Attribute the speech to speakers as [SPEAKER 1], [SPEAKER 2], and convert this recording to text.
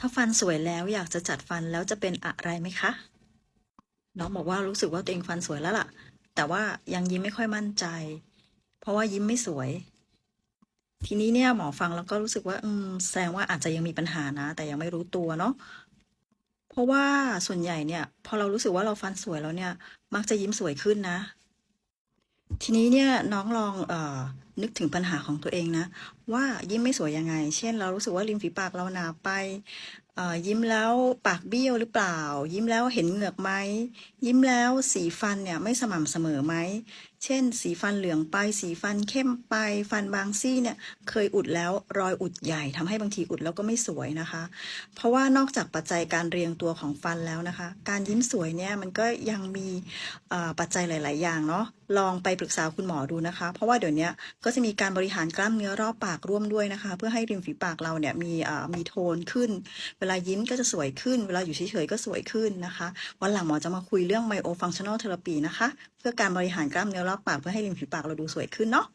[SPEAKER 1] ถ้าฟันสวยแล้วอยากจะจัดฟันแล้วจะเป็นอะไรไหมคะ น้องบอกว่ารู้สึกว่าตัวเองฟันสวยแล้วล่ะ แต่ว่ายังยิ้มไม่ค่อยมั่นใจ เพราะว่ายิ้มไม่สวย ทีนี้เนี่ยหมอฟังแล้วก็รู้สึกว่า อืมแสดงว่าอาจจะยังมีปัญหานะ แต่ยังไม่รู้ตัวเนาะเพราะว่าส่วนใหญ่เนี่ยพอเรารู้สึกว่าเราฟันสวยแล้วเนี่ย มักจะยิ้มสวยขึ้นนะ ทีนี้เนี่ยน้องลองเอ่อ นึกถึงปัญหาของตัวเองนะ ว่ายิ้มไม่สวยยังไง เช่น เรารู้สึกว่าริมฝีปากเราหนาไปยิ้มแล้วปากเบี้ยวหรือเปล่า ยิ้มแล้วเห็นเหงือกไหมยิ้มแล้วสีฟันเนี่ยไม่สม่ำเสมอไหมเช่น สีฟันเหลืองไป สีฟันเข้มไป ฟันบางซี่เนี่ยเคยอุดแล้วรอยอุดใหญ่ทำให้บางทีอุดแล้วก็ไม่สวยนะคะ เพราะว่านอกจากปัจจัยการเรียงตัวของฟันแล้วนะคะ การยิ้มสวยเนี่ยมันก็ยังมีปัจจัยหลาย ๆ อย่างเนาะลองไปปรึกษาคุณหมอดูนะคะ เพราะว่าเดี๋ยวนี้ก็จะมีการบริหารกล้ามเนื้อรอบปากร่วมด้วยนะคะ เพื่อให้ริมฝีปากเราเนี่ยมีเอ่อมีโทนขึ้น เวลายิ้มก็จะสวยขึ้น เวลาอยู่เฉยๆก็สวยขึ้นนะคะ วันหลังหมอจะมาคุยเรื่องไมโอฟังชั่นอลเทอราปีนะคะ เพื่อการบริหารกล้ามเนื้อรอบปากเพื่อให้ริมฝีปากเราดูสวยขึ้นเนาะ